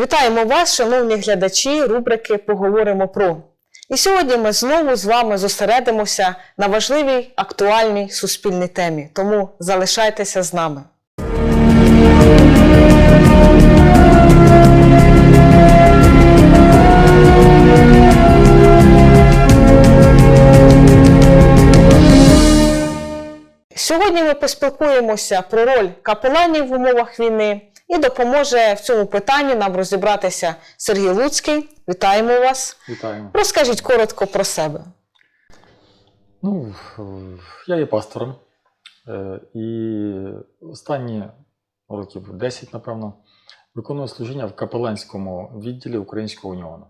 Вітаємо вас, шановні глядачі рубрики Поговоримо про. І сьогодні ми знову з вами зосередимося на важливій актуальній суспільній темі. Тому залишайтеся з нами. Сьогодні ми поспілкуємося про роль капеланів в умовах війни і допоможе в цьому питанні нам розібратися Сергій Луцький. Вітаємо вас. Вітаємо. Розкажіть коротко про себе. Ну, я є пастором. е, І останні років 10, напевно, виконую служіння в капеланському відділі Українського уніону.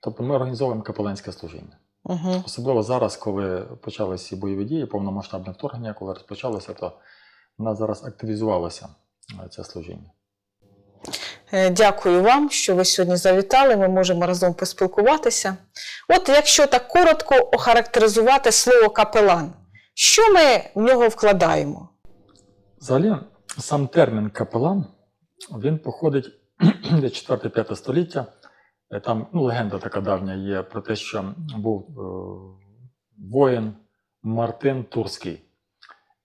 Тобто ми організовуємо капеланське служіння. Угу. Особливо зараз, коли почалися бойові дії, повномасштабне вторгнення, коли розпочалося, то нас зараз активізувалося е, це служіння. Е, Дякую вам, що ви сьогодні завітали. Ми можемо разом поспілкуватися. От якщо так коротко охарактеризувати слово капелан, що ми в нього вкладаємо? Взагалі, сам термін капелан він походить від 4-5 століття. Е, Там ну, легенда така давня є про те, що був е, воїн Мартин Турський.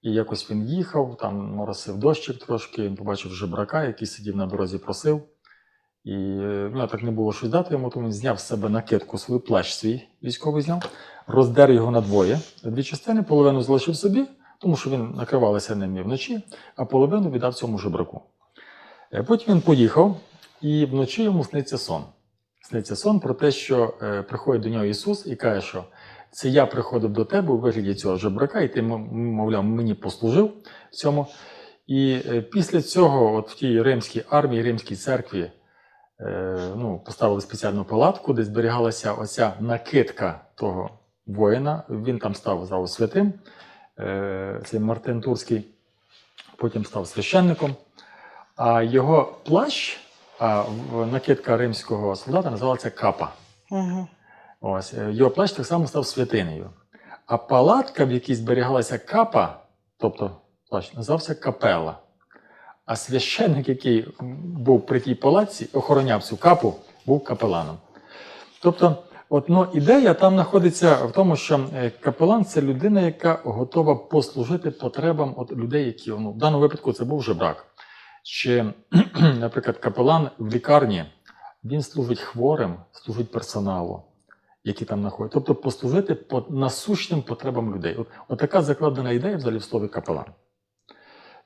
І якось він їхав, там моросив дощик трошки, він побачив жебрака, який сидів на дорозі, просив. І нього так не було що дати йому, тому він зняв з себе накидку, свій плащ свій військовий зняв, роздер його на двоє. Дві частини, половину залишив собі, тому що він накривалися ним вночі, а половину віддав цьому жебраку. Е, Потім він поїхав, і вночі йому сниться сон. Сниться сон про те, що е, приходить до нього Ісус і каже, що це я приходив до тебе у вигляді цього жебрака, і ти, мовляв, мені послужив цьому. І е, після цього, от в тій римській армії, римській церкві, е, ну, поставили спеціальну палатку, де зберігалася оця накидка того воїна. Він там став зразу святим, е, цей Мартин Турський, потім став священником. А його плащ, а накидка римського солдата називалася капа. Угу. Ось, е, його плащ так само став святинею. А палатка, в якій зберігалася капа, тобто плащ, називався капела. А священник, який був при тій палатці, охороняв цю капу, був капеланом. Тобто, от, ну, ідея там знаходиться в тому, що е, капелан це людина, яка готова послужити потребам от людей, які ну, в даному випадку це був жебрак. Чи, наприклад, капелан в лікарні він служить хворим, служить персоналу які там знаходять, Тобто послужити по насущним потребам людей. От, от така закладена ідея взагалі в слові капелан.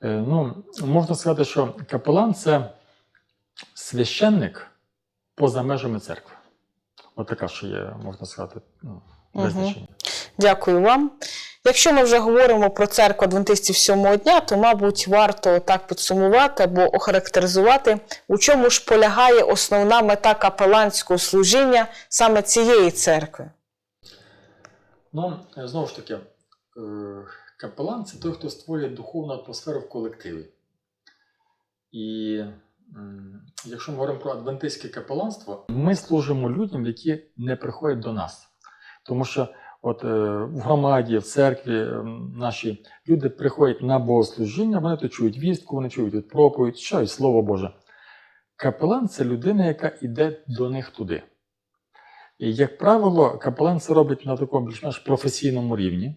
Е, ну, можна сказати, що капелан це священник поза межами церкви. От така, що є, можна сказати, ну, визначення. Угу. Дякую вам. Якщо ми вже говоримо про церкву адвентистів сьомого дня, то, мабуть, варто так підсумувати або охарактеризувати, у чому ж полягає основна мета капеланського служіння саме цієї церкви. Ну, е, знову ж таки, е, капелан це той, хто створює духовну атмосферу в колективі. І якщо ми говоримо про адвентистське капеланство, ми служимо людям, які не приходять до нас. Тому що от е, в громаді, в церкві е, наші люди приходять на богослужіння, вони то чують вістку, вони чують тут проповідь, читають Слово Боже. Капелан це людина, яка йде до них туди. І, як правило, капелан це робить на такому більш-менш професійному рівні,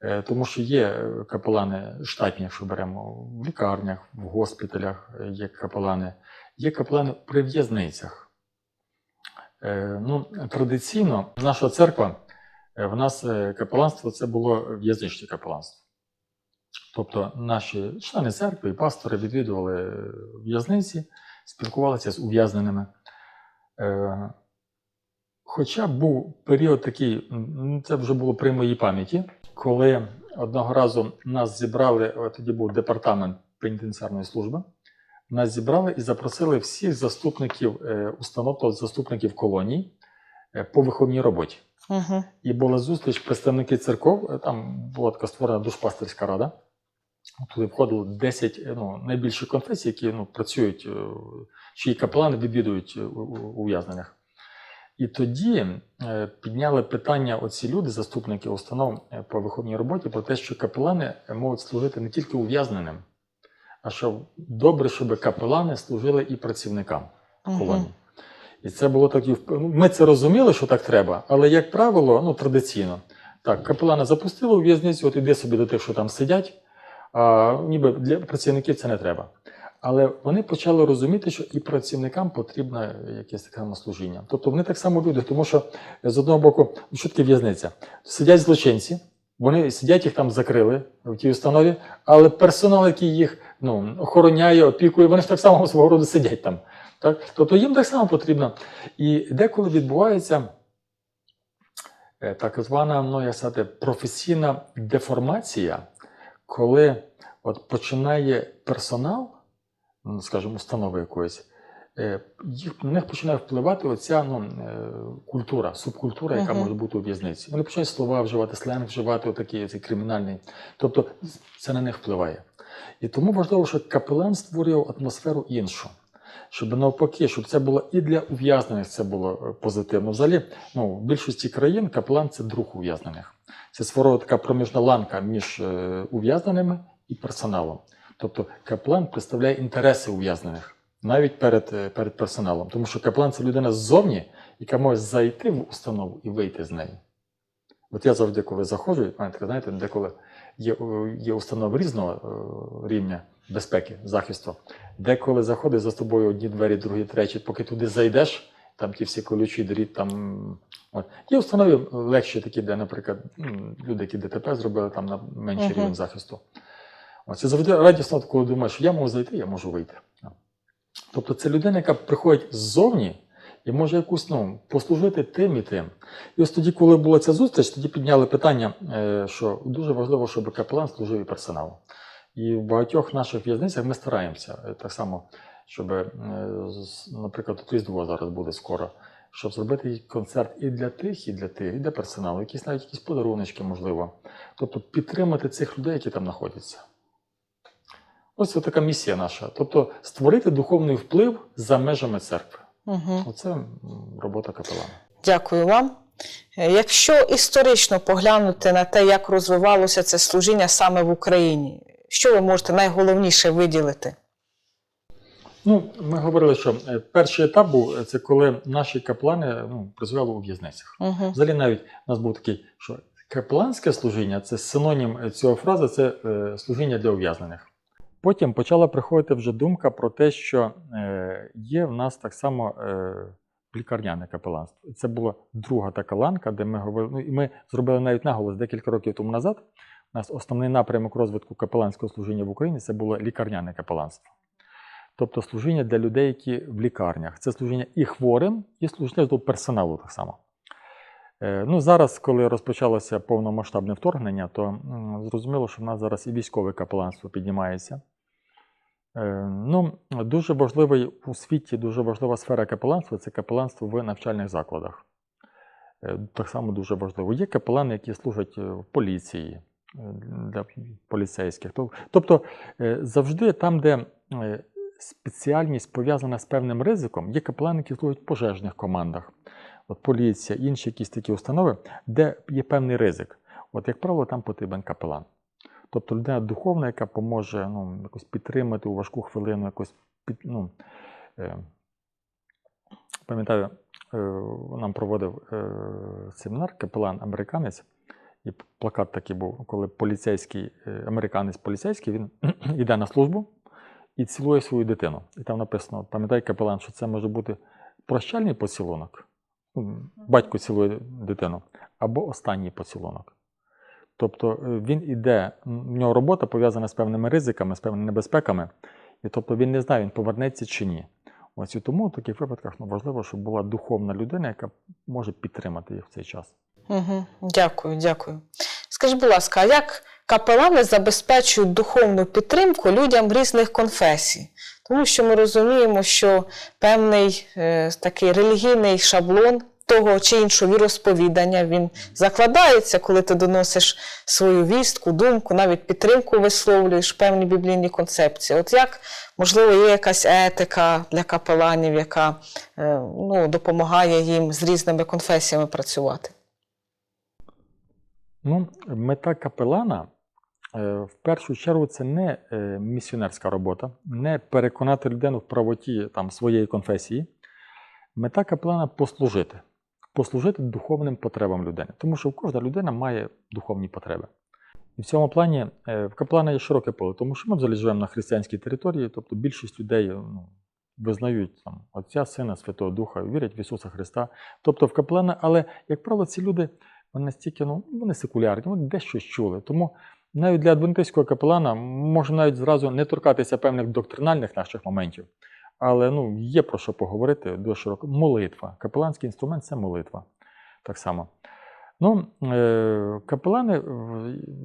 е, тому що є капелани штатні, якщо беремо в лікарнях, в госпіталях є капелани, є капелани при в'язницях. Ну, традиційно наша церква, в нас е, капеланство це було в'язничне капеланство. Тобто наші члени церкви і пастори відвідували е, в'язниці, спілкувалися з ув'язненими. Е, Хоча був період такий, це вже було при моїй пам'яті, коли одного разу нас зібрали, тоді був департамент пенітенціарної служби, нас зібрали і запросили всіх заступників е, установ, тобто заступників колоній е, по виховній роботі. Угу. І була зустріч представники церков, е, там була така створена душпастерська рада. Туди входило 10 е, ну, найбільших конфесій, які ну, працюють, е, чиї капелани відвідують е, у- у- ув'язнених. І тоді е, підняли питання оці люди, заступники установ е, по виховній роботі, про те, що капелани е, можуть служити не тільки ув'язненим, а що добре, щоб капелани служили і працівникам колонії. І це було так. і ну, Ми це розуміли, що так треба, але, як правило, ну, традиційно. Так, капелана запустили у в'язницю, от іди собі до тих, що там сидять. А, ніби для працівників це не треба. Але вони почали розуміти, що і працівникам потрібно якесь таке служіння. Тобто вони так само люди, тому що з одного боку, ну, що таке в'язниця? Сидять злочинці, вони сидять, їх там закрили в тій установі, але персонал, який їх ну, охороняє, опікує, вони ж так само свого роду сидять там. Так? Тобто їм так само потрібно. І деколи відбувається е, так звана ну, як сказати, професійна деформація, коли от починає персонал, ну, скажімо, установи якоїсь, е, їх, на них починає впливати оця ну, е, культура, субкультура, яка Мгм. може бути у в'язниці. Вони починають слова вживати, сленг вживати, отакий цей кримінальний. Тобто це на них впливає. І тому важливо, щоб капелан створював атмосферу іншу. Щоб навпаки, щоб це було і для ув'язнених це було е, позитивно. Взагалі, ну, в більшості країн капелан це друг ув'язнених. Це свого така проміжна ланка між е, ув'язненими і персоналом. Тобто капелан представляє інтереси ув'язнених навіть перед, е, перед персоналом. Тому що капелан це людина ззовні, яка може зайти в установу і вийти з неї. От я завжди, коли заходжу, знаєте, деколи є, е, є установи різного е, рівня безпеки, захисту. Деколи заходить за тобою одні двері, другі, треті, поки туди зайдеш, там ті всі колючі дріт, там. От. Є установи легші такі, де, наприклад, люди, які ДТП зробили там на менший Мгм. рівень захисту. От. Це завжди радісно, коли думаєш, що я можу зайти, я можу вийти. Тобто це людина, яка приходить ззовні і може якусь ну, послужити тим і тим. І ось тоді, коли була ця зустріч, тоді підняли питання, е, що дуже важливо, щоб капелан служив і персоналу. І в багатьох наших в'язницях ми стараємося е, так само, щоб, е, наприклад, Різдво зараз буде скоро, щоб зробити концерт і для тих, і для тих, і для персоналу, якісь навіть якісь подаруночки, можливо. Тобто підтримати цих людей, які там знаходяться. Ось це така місія наша. Тобто створити духовний вплив за межами церкви. Угу. Оце робота капелана. Дякую вам. Е, Якщо історично поглянути на те, як розвивалося це служіння саме в Україні, що ви можете найголовніше виділити? Ну, ми говорили, що е, перший етап був е, це коли наші каплани ну, працювали у в'язницях. Угу. Взагалі, навіть у нас був такий, що капланське служіння це синонім цього фрази, це служіння для ув'язнених. Потім почала приходити вже думка про те, що е, є в нас так само е, лікарняне капеланство. І це була друга така ланка, де ми говорили. Ну, і ми зробили навіть наголос декілька років тому назад. У нас основний напрямок розвитку капеланського служіння в Україні це було лікарняне капеланство. Тобто служіння для людей, які в лікарнях. Це служіння і хворим, і служіння до персоналу так само. Е, Ну, зараз, коли розпочалося повномасштабне вторгнення, то зрозуміло, що в нас зараз і військове капеланство піднімається. Е, Ну, дуже важливий у світі, дуже важлива сфера капеланства це капеланство в навчальних закладах. Е, Так само дуже важливо. Є капелани, які служать е, в поліції для поліцейських. Тобто завжди там, де спеціальність пов'язана з певним ризиком, є капелани, які служать в пожежних командах, от поліція, інші якісь такі установи, де є певний ризик. От, як правило, там потрібен капелан. Тобто людина духовна, яка поможе ну, якось підтримати у важку хвилину, якось під, ну, е, пам'ятаю, е, нам проводив е, семінар капелан американець, і плакат такий був, коли поліцейський, е, американець поліцейський, він йде на службу і цілує свою дитину. І там написано: пам'ятай капелан, що це може бути прощальний поцілунок, ну, батько цілує дитину, або останній поцілунок. Тобто е, він іде, в нього робота пов'язана з певними ризиками, з певними небезпеками, і тобто він не знає, він повернеться чи ні. Ось і тому в таких випадках ну, важливо, щоб була духовна людина, яка може підтримати їх в цей час. Угу. Дякую, дякую. Скажіть, будь ласка, а як капелани забезпечують духовну підтримку людям різних конфесій? Тому що ми розуміємо, що певний е, такий релігійний шаблон того чи іншого віросповідання він закладається, коли ти доносиш свою вістку, думку, навіть підтримку висловлюєш певні біблійні концепції. От як, можливо, є якась етика для капеланів, яка е, ну, допомагає їм з різними конфесіями працювати? Ну, мета капелана е, в першу чергу це не е, місіонерська робота, не переконати людину в правоті там, своєї конфесії. Мета капелана послужити, послужити духовним потребам людини. Тому що кожна людина має духовні потреби. І в цьому плані е, в капелана є широке поле, тому що ми взагалі живемо на християнській території, тобто більшість людей ну, визнають там, Отця, Сина, Святого Духа, вірять в Ісуса Христа. Тобто в капелана, але, як правило, ці люди вони настільки ну, вони секулярні, вони дещо чули. Тому навіть для адвентистського капелана може навіть зразу не торкатися певних доктринальних наших моментів. Але ну, є про що поговорити дуже широко. Молитва. Капеланський інструмент це молитва. Так само. Ну, е, капелани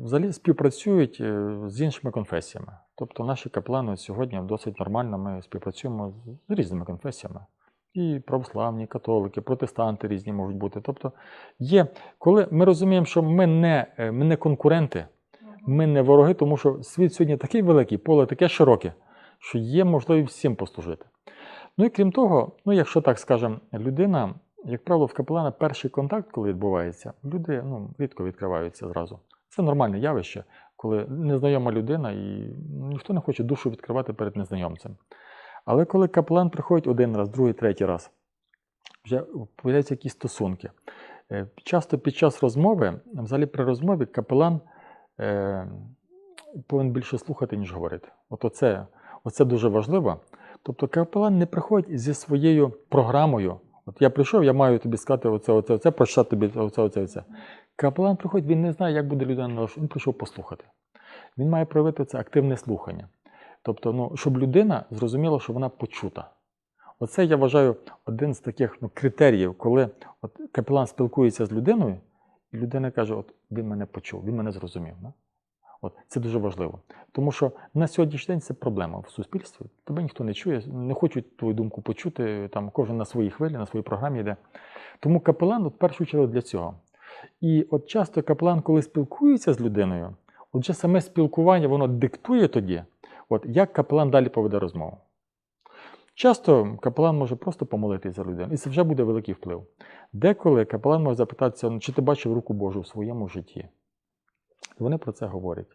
взагалі співпрацюють е, з іншими конфесіями. Тобто наші капелани сьогодні досить нормально ми співпрацюємо з різними конфесіями. І православні, і католики, протестанти різні можуть бути. Тобто є, коли ми розуміємо, що ми не, е, ми не конкуренти, ми не вороги, тому що світ сьогодні такий великий, поле таке широке, що є можливість всім послужити. Ну і крім того, ну якщо так скажемо, людина, як правило, в капелана перший контакт, коли відбувається, люди ну, рідко відкриваються зразу. Це нормальне явище, коли незнайома людина і ніхто не хоче душу відкривати перед незнайомцем. Але коли капелан приходить один раз, другий, третій раз, вже появляються якісь стосунки. Е, Часто під час розмови, взагалі при розмові, капелан е, повинен більше слухати, ніж говорити. От оце, оце дуже важливо. Тобто капелан не приходить зі своєю програмою. От я прийшов, я маю тобі сказати оце, оце, оце, прочитати тобі оце, оце, оце. Капелан приходить, він не знає, як буде людина налаштована, він прийшов послухати. Він має проявити це активне слухання. Тобто, ну, щоб людина зрозуміла, що вона почута. Оце я вважаю один з таких ну, критеріїв, коли от, капелан спілкується з людиною, і людина каже: От він мене почув, він мене зрозумів. Да? От, це дуже важливо. Тому що на сьогоднішній день це проблема в суспільстві. Тебе ніхто не чує, не хочуть твою думку почути, там кожен на своїй хвилі, на своїй програмі йде. Тому капелан в першу чергу для цього. І от часто капелан, коли спілкується з людиною, от вже саме спілкування воно диктує тоді, от, як капелан далі поведе розмову. Часто капелан може просто помолитися за людину, і це вже буде великий вплив. Деколи капелан може запитатися, «Ну, чи ти бачив руку Божу в своєму житті. Вони про це говорять.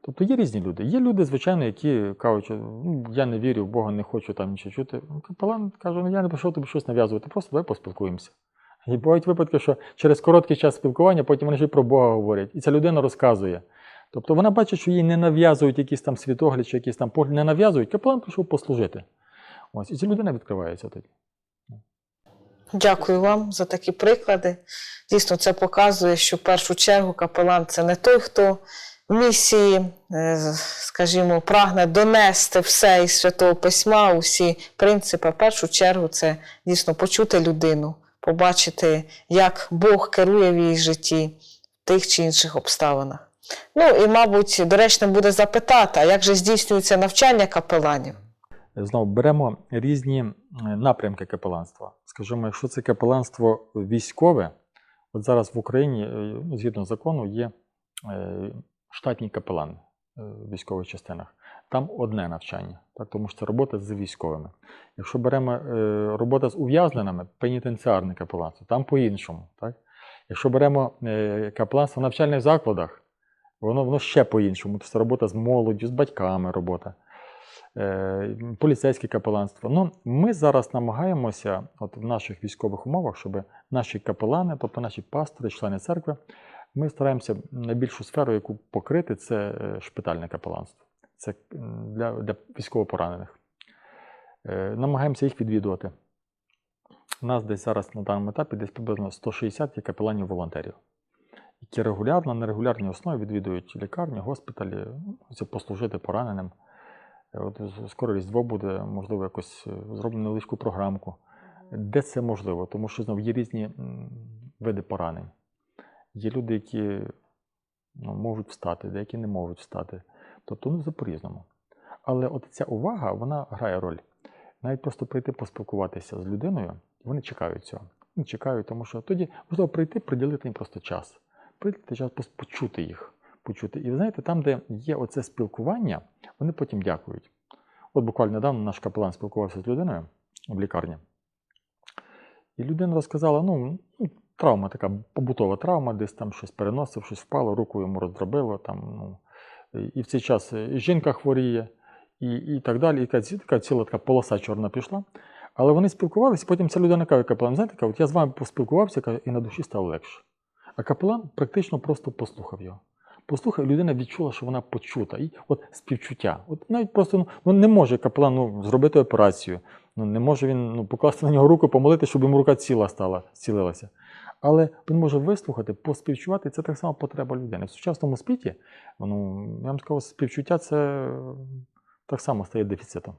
Тобто є різні люди. Є люди, звичайно, які кажуть, що «Ну, я не вірю в Бога, не хочу там нічого чути. Ну, Капелан каже, ну я не прийшов тобі щось нав'язувати, просто давай поспілкуємося. І бувають випадки, що через короткий час спілкування потім вони ще про Бога говорять. І ця людина розказує. Тобто вона бачить, що їй не нав'язують якісь там світогляд чи якісь там погляд, не нав'язують. Капелан прийшов послужити. Ось, і ця людина відкривається тоді. Дякую вам за такі приклади. Дійсно, це показує, що в першу чергу капелан це не той, хто місії, е, скажімо, прагне донести все із святого письма, усі принципи. В першу чергу це дійсно почути людину, побачити, як Бог керує в її житті в тих чи інших обставинах. Ну і, мабуть, доречно буде запитати, а як же здійснюється навчання капеланів? Знову беремо різні е, напрямки капеланства. Скажімо, якщо це капеланство військове, от зараз в Україні, е, ну, згідно закону, є е, штатні капелани в військових частинах. Там одне навчання, так, тому що це робота з військовими. Якщо беремо е, робота з ув'язненими, пенітенціарне капеланство, там по-іншому. Так? Якщо беремо е, капеланство в навчальних закладах, воно, воно ще по-іншому. Це робота з молоддю, з батьками робота поліцейське капеланство. Ну, ми зараз намагаємося, от в наших військових умовах, щоб наші капелани, тобто наші пастори, члени церкви, ми стараємося найбільшу сферу, яку покрити, це е, шпитальне капеланство. Це для, для військовополонених. Е, Намагаємося їх відвідувати. У нас десь зараз на даному етапі десь приблизно 160 є капеланів-волонтерів, які регулярно, на регулярній основі відвідують лікарні, госпіталі, ну, послужити пораненим. От скоро Різдво буде, можливо, якось е, зроблено невеличку програмку. Де це можливо? Тому що знову є різні види поранень. Є люди, які ну, можуть встати, деякі не можуть встати. Тобто, ну, по-різному. Але от ця увага, вона грає роль. Навіть просто прийти поспілкуватися з людиною, вони чекають цього. Вони чекають, тому що тоді можливо прийти, приділити їм просто час. Приділити час, почути їх. Почути. І ви знаєте, там, де є оце спілкування, вони потім дякують. От буквально недавно наш капелан спілкувався з людиною в лікарні. І людина розказала: ну, ну, травма така побутова травма, десь там щось переносив, щось впало, руку йому роздробило, там, ну, і в цей час і жінка хворіє, і, і так далі. І така ціла така полоса чорна пішла. Але вони спілкувалися, потім ця людина каже, капелан, знаєте, каже, от я з вами поспілкувався і на душі стало легше. А капелан практично просто послухав його. Послухав, людина відчула, що вона почута. І от співчуття. От навіть просто ну, ну, не може капелан ну, зробити операцію. Ну, не може він ну, покласти на нього руку, помолити, щоб йому рука ціла стала, зцілилася. Але він може вислухати, поспівчувати, це так само потреба людини. В сучасному світі, ну, я вам скажу, співчуття це так само стає дефіцитом.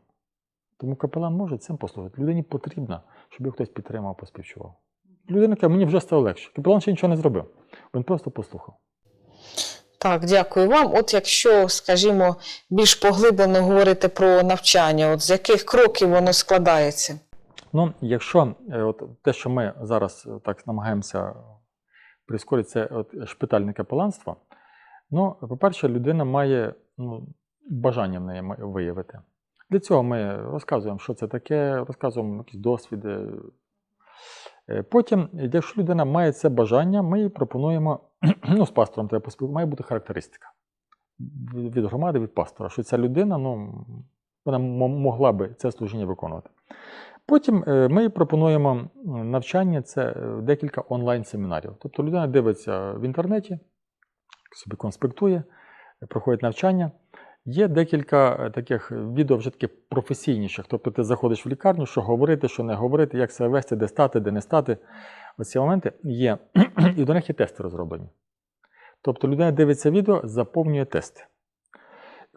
Тому капелан може цим послухати. Людині потрібно, щоб його хтось підтримав, поспівчував. Людина каже, мені вже стало легше. Капелан ще нічого не зробив. Він просто послухав. Так, дякую вам. От якщо, скажімо, більш поглиблено говорити про навчання, от з яких кроків воно складається? Ну, якщо е, от, те, що ми зараз е, так намагаємося прискорити, це от, шпитальне капеланство, ну, по-перше, людина має ну, бажання в неї виявити. Для цього ми розказуємо, що це таке, розказуємо якісь досвіди. Е, Потім, якщо людина має це бажання, ми їй пропонуємо, ну, з пастором треба поспілкуватися, має бути характеристика від громади, від пастора, що ця людина, ну, вона могла би це служіння виконувати. Потім е, ми пропонуємо навчання, це е, декілька онлайн-семінарів. Тобто людина дивиться в інтернеті, собі конспектує, проходить навчання. Є декілька е, таких відео вже таких професійніших. Тобто ти заходиш в лікарню, що говорити, що не говорити, як себе вести, де стати, де не стати. Оці моменти є. І до них є тести розроблені. Тобто людина дивиться відео, заповнює тести.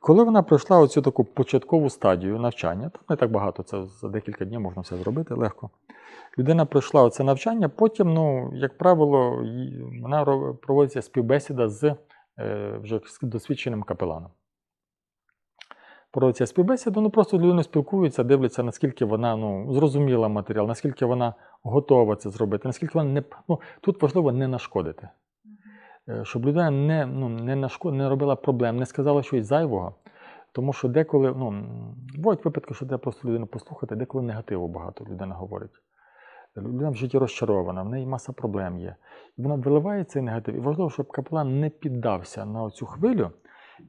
Коли вона пройшла оцю таку початкову стадію навчання, там не так багато, це за декілька днів можна все зробити легко. Людина пройшла оце навчання, потім, ну, як правило, вона проводиться співбесіда з е, вже досвідченим капеланом. Проводиться співбесіда, ну просто з людиною спілкуються, дивляться, наскільки вона ну, зрозуміла матеріал, наскільки вона готова це зробити, наскільки вона не. Ну, тут важливо не нашкодити. Е, щоб людина не, ну, не, нашкод... не робила проблем, не сказала щось зайвого. Тому що деколи, ну, бувають випадки, що треба просто людину послухати, деколи негативу багато людина говорить. Людина в житті розчарована, в неї маса проблем є. І вона виливає цей негатив. І важливо, щоб капелан не піддався на цю хвилю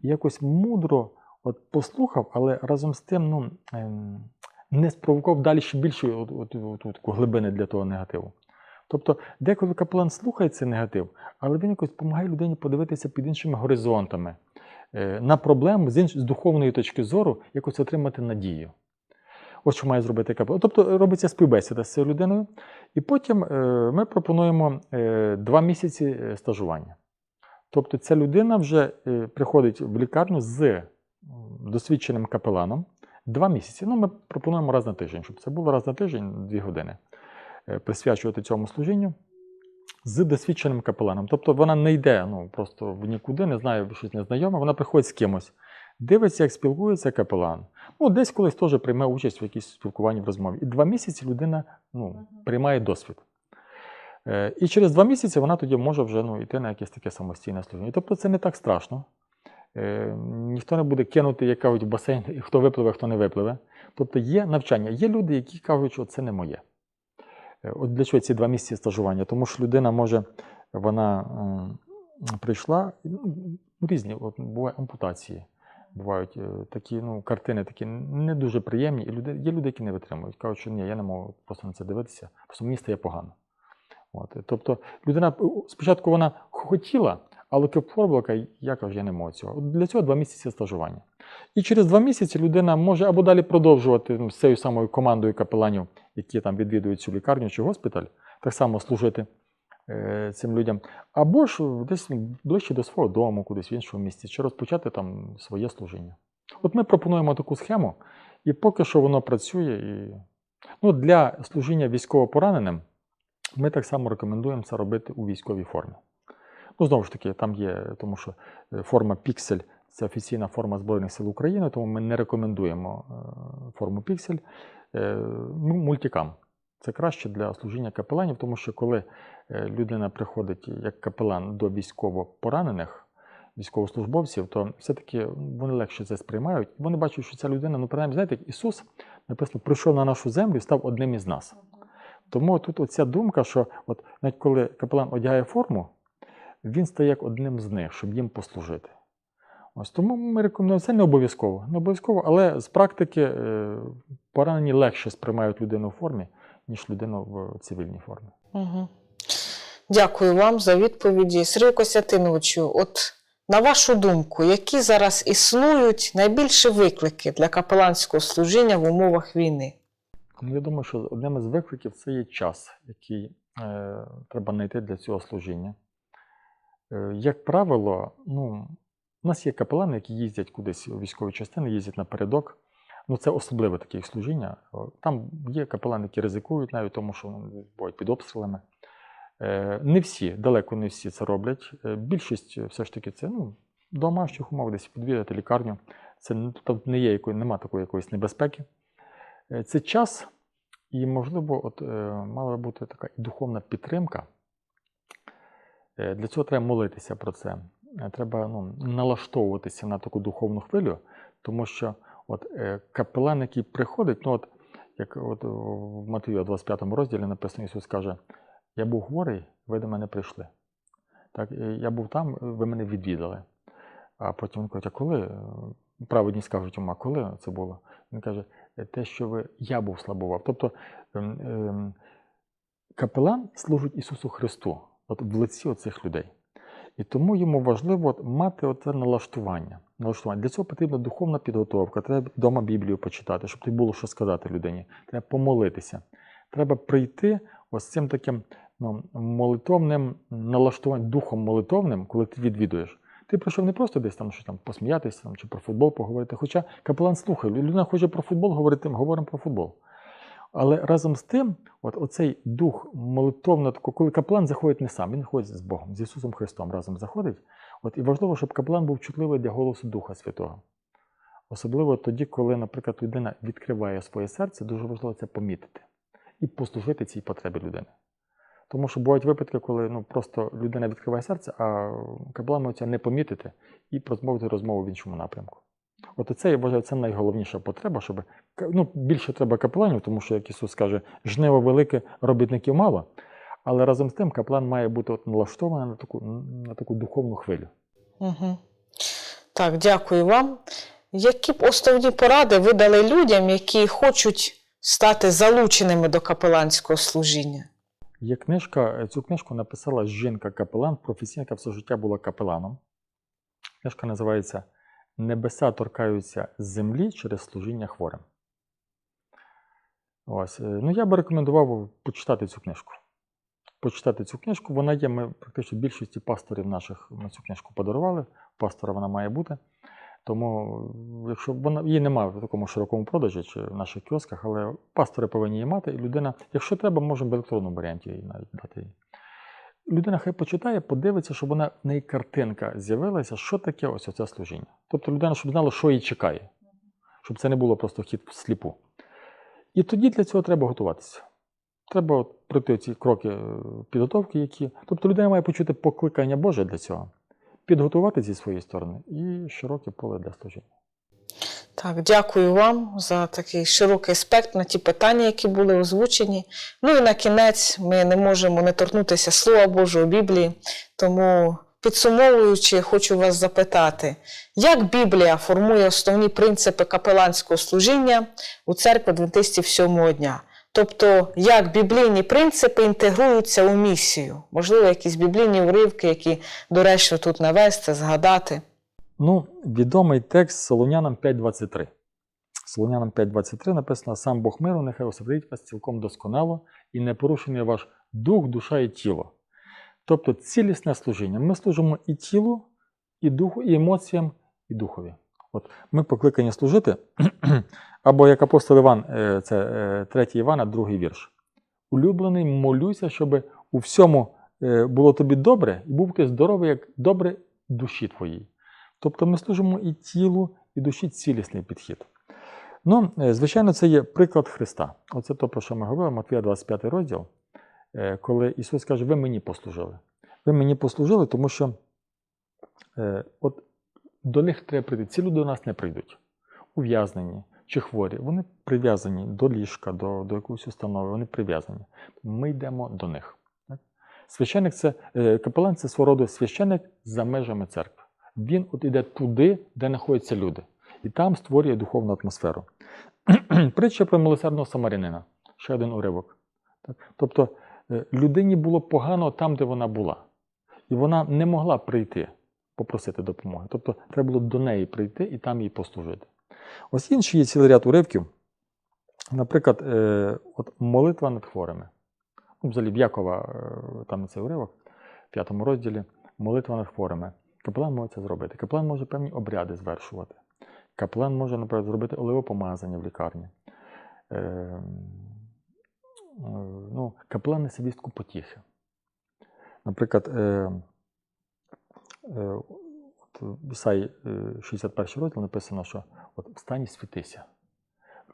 і якось мудро от, послухав, але разом з тим ну, ем, не спровокував далі ще більше от, от, от, от, глибини для того негативу. Тобто, деколи капелан слухає цей негатив, але він якось допомагає людині подивитися під іншими горизонтами е, на проблему з, інш... з духовної точки зору, якось отримати надію. Ось що має зробити капелан. Тобто робиться співбесіда з цією людиною, і потім е, ми пропонуємо е, два місяці е, стажування. Тобто ця людина вже е, приходить в лікарню з досвідченим капеланом два місяці. Ну, ми пропонуємо раз на тиждень, щоб це було раз на тиждень, дві години е, присвячувати цьому служінню з досвідченим капеланом. Тобто вона не йде ну, просто в нікуди, не знає щось незнайоме, вона приходить з кимось, дивиться, як спілкується капелан. Ну, десь колись теж прийме участь в якійсь спілкуванні в розмові. І два місяці людина ну, приймає досвід. Е, І через два місяці вона тоді може вже ну, йти на якесь таке самостійне служіння. Тобто це не так страшно. Е, Ніхто не буде кинути, як кажуть, в басейн, хто випливе, хто не випливе. Тобто є навчання. Є люди, які кажуть, що це не моє. Е, От для чого ці два місяці стажування? Тому що людина може, вона м, прийшла, ну, різні, от, бувають ампутації, бувають е, такі ну, картини, такі не дуже приємні. І люди, є люди, які не витримують. Кажуть, що ні, я не можу просто на це дивитися, просто мені стає погано. От. Тобто людина е, спочатку вона хотіла, але пробувала, каже, я не можу цього. Для цього два місяці стажування. І через два місяці людина може або далі продовжувати ну, з цією самою командою капеланів, які там відвідують цю лікарню чи госпіталь, так само служити е, цим людям, або ж десь ближче до свого дому, кудись в іншому місці, чи розпочати там своє служіння. От ми пропонуємо таку схему, і поки що воно працює. І... Ну, для служіння військовополоненим ми так само рекомендуємо це робити у військовій формі. Ну, знову ж таки, там є, тому що е, форма піксель це офіційна форма Збройних сил України, тому ми не рекомендуємо е, форму піксель. Ну, Мультикам. Це краще для служіння капеланів, тому що коли е, людина приходить як капелан до військовопоранених, військовослужбовців, то все-таки вони легше це сприймають. І вони бачать, що ця людина, ну, принаймні, знаєте, як Ісус написано, прийшов на нашу землю і став одним із нас. Тому тут оця думка, що от навіть коли капелан одягає форму, він стає як одним з них, щоб їм послужити. Ось тому ми рекомендуємо це не обов'язково. Не обов'язково, але з практики е, поранені легше сприймають людину в формі, ніж людину в цивільній формі. Угу. Дякую вам за відповіді. Сергію Костянтиновичу, от на вашу думку, які зараз існують найбільші виклики для капеланського служіння в умовах війни? Ну, Я думаю, що одним із викликів це є час, який е, треба знайти для цього служіння. Е, як правило, ну, у нас є капелани, які їздять кудись у військові частини, їздять напередок. Ну, це особливе таке їх служіння. Там є капелани, які ризикують навіть тому, що ну, бувають під обстрілами. Е, не всі, далеко не всі це роблять. Е, більшість все ж таки це ну, домашніх умовах, десь відвідати лікарню. Це не- не є якої, нема такої якоїсь небезпеки. Це час, і, можливо, от, мала бути така і духовна підтримка. Е, Для цього треба молитися про це. Е, Треба ну, налаштовуватися на таку духовну хвилю, тому що от, е, капелан, який приходить, ну от, як от в Матвію 25 розділі написано, Ісус каже: Я був хворий, ви до мене прийшли. Так, я був там, ви мене відвідали. А потім він каже, а коли? Праведні скажуть а коли це було? Він каже, «Е, те, що ви, я був слабував. Тобто ем, ем, капелан служить Ісусу Христу от в лиці оцих людей. І тому йому важливо от, мати це налаштування. налаштування. Для цього потрібна духовна підготовка. Треба вдома Біблію почитати, щоб тобі було що сказати людині. Треба помолитися. Треба прийти ось цим таким ну, молитовним налаштуванням, духом молитовним, коли ти відвідуєш. Ти прийшов не просто десь там щось там посміятися там, чи про футбол поговорити. Хоча капелан слухає, людина хоче про футбол говорити, говоримо про футбол. Але разом з тим, от оцей дух молитовно, коли капелан заходить не сам, він ходить з Богом, з Ісусом Христом разом заходить. От, і важливо, щоб капелан був чутливий для голосу Духа Святого. Особливо тоді, коли, наприклад, людина відкриває своє серце, дуже важливо це помітити і послужити цій потребі людини. Тому що бувають випадки, коли ну, просто людина відкриває серце, а капелан може не помітити і розмовити розмову в іншому напрямку. От це, я вважаю, це найголовніша потреба, щоб ну, більше треба капеланів, тому що, як Ісус каже, жниво велике, робітників мало. Але разом з тим капелан має бути от налаштований на таку, на таку духовну хвилю. Угу. Так, дякую вам. Які б основні поради ви дали людям, які хочуть стати залученими до капеланського служіння? Є книжка, цю книжку написала жінка-капелан, професійна яка все життя була капеланом. Книжка називається Небеса торкаються землі через служіння хворим. Ось. е, Ну, я би рекомендував почитати цю книжку. Почитати цю книжку. Вона є, ми практично більшості пасторів наших ми цю книжку подарували. Пастора вона має бути. Тому, е, якщо вона її немає в такому широкому продажі чи в наших кіосках, але пастори повинні її мати, і людина, якщо треба, можемо в електронному варіанті її навіть дати. Людина хай почитає, подивиться, щоб вона в неї картинка з'явилася, що таке ось оце служіння. Тобто людина, щоб знала, що її чекає, щоб це не було просто хід всліпу. І тоді для цього треба готуватися. Треба пройти ці кроки е, підготовки, які. Тобто людина має почути покликання Боже для цього, підготувати зі своєї сторони і широке поле для служіння. Так, дякую вам за такий широкий спектр на ті питання, які були озвучені. Ну і на кінець ми не можемо не торкнутися Слова Божого Біблії. Тому, підсумовуючи, хочу вас запитати, як Біблія формує основні принципи капеланського служіння у церкві адвентистів сьомого дня? Тобто, як біблійні принципи інтегруються у місію? Можливо, якісь біблійні уривки, які доречно тут навести, згадати. Ну, відомий текст Солонянам 5.23. Солонянам 5.23 написано: сам Бог миру, нехай освободить вас цілком досконало і не порушений ваш дух, душа і тіло. Тобто цілісне служіння. Ми служимо і тілу, і духу, і емоціям, і духові. От ми покликані служити, або як апостол Іван, е, це е, 3 Івана, другий вірш. Улюблений, молюся, щоб у всьому е, було тобі добре, і був ти здоровий, як добре душі твоїй. Тобто ми служимо і тілу, і душі цілісний підхід. Ну, е, звичайно, це є приклад Христа. Оце то, про що ми говорили, Матвія 25 розділ, е, коли Ісус каже, ви мені послужили. Ви мені послужили, тому що е, от до них треба прийти. Ці люди до нас не прийдуть. Ув'язнені чи хворі. Вони прив'язані до ліжка, до, до якоїсь установи, вони прив'язані. Ми йдемо до них. Священник це, капелан це свого роду священник за межами церкви. Він от іде туди, де знаходяться люди, і там створює духовну атмосферу. Притча про милосердного самарянина. Ще один уривок. Так? Тобто е, людині було погано там, де вона була. І вона не могла прийти попросити допомоги. Тобто треба було до неї прийти і там їй послужити. Ось інший є цілий ряд уривків. Наприклад, е, от молитва над хворими. Ну, взагалі, в е, там цей уривок, в п'ятому розділі, молитва над хворими. Капелан може це зробити. Капелан може певні обряди звершувати. Капелан може, наприклад, зробити оливопомазання в лікарні. Е, ну, капелан несе вістку потіхи. Наприклад, е, е, от в е, 61 розділ написано, що от встань і світися.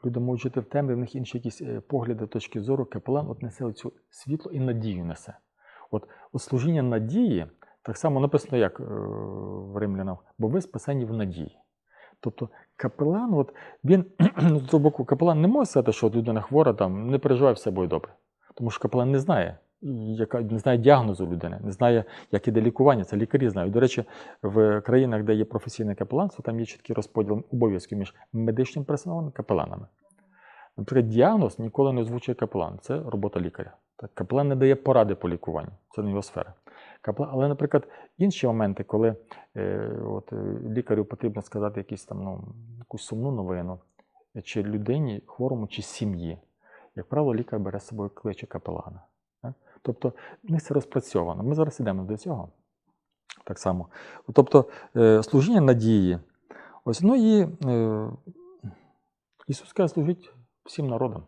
Люди можуть жити в темряві, в них інші якісь е, погляди, точки зору. Капелан от несе цю світло і надію несе. От, от служіння надії так само написано, як е, в римлянах, бо ви спасені в надії. Тобто капелан, от він з другого боку, капелан не може сказати, що людина хвора, там, не переживай, все буде добре. Тому що капелан не знає, яка, не знає діагнозу людини, не знає, як іде лікування. Це лікарі знають. До речі, в країнах, де є професійне капеланство, там є чіткий розподіл обов'язків між медичним персоналом і капеланами. Наприклад, діагноз ніколи не озвучує капелан. Це робота лікаря. Так, капелан не дає поради по лікуванню, це не його сфера. Капелан, але, наприклад, інші моменти, коли е, от, е, лікарю потрібно сказати якісь там, ну, якусь сумну новину, чи людині, хворому, чи сім'ї, як правило, лікар бере з собою кличе капелана. Так? Тобто, в них це розпрацьовано. Ми зараз йдемо до цього. Так само. Тобто, е, служіння надії. Ось, ну і е, Ісус каже, служіть всім народам.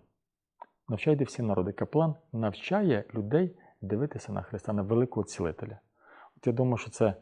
Навчайте всі народи. Каплан навчає людей дивитися на Христа, на великого цілителя. От я думаю, що це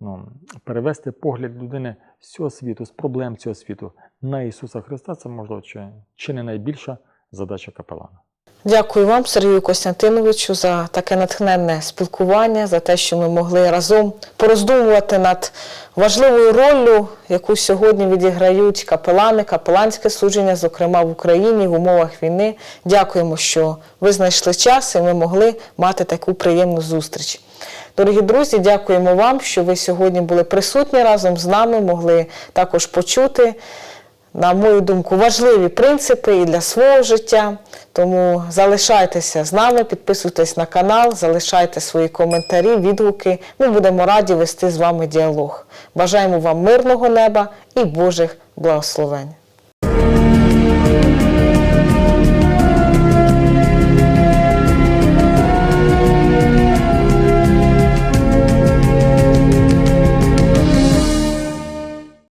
ну, перевести погляд людини з цього світу, з проблем цього світу на Ісуса Христа це можливо чи, чи не найбільша задача капелана. Дякую вам, Сергію Костянтиновичу, за таке натхненне спілкування, за те, що ми могли разом пороздумувати над важливою роллю, яку сьогодні відіграють капелани, капеланське служіння, зокрема в Україні в умовах війни. Дякуємо, що ви знайшли час і ми могли мати таку приємну зустріч. Дорогі друзі, дякуємо вам, що ви сьогодні були присутні разом з нами, могли також почути на мою думку, важливі принципи і для свого життя. Тому залишайтеся з нами, підписуйтесь на канал, залишайте свої коментарі, відгуки. Ми будемо раді вести з вами діалог. Бажаємо вам мирного неба і Божих благословень.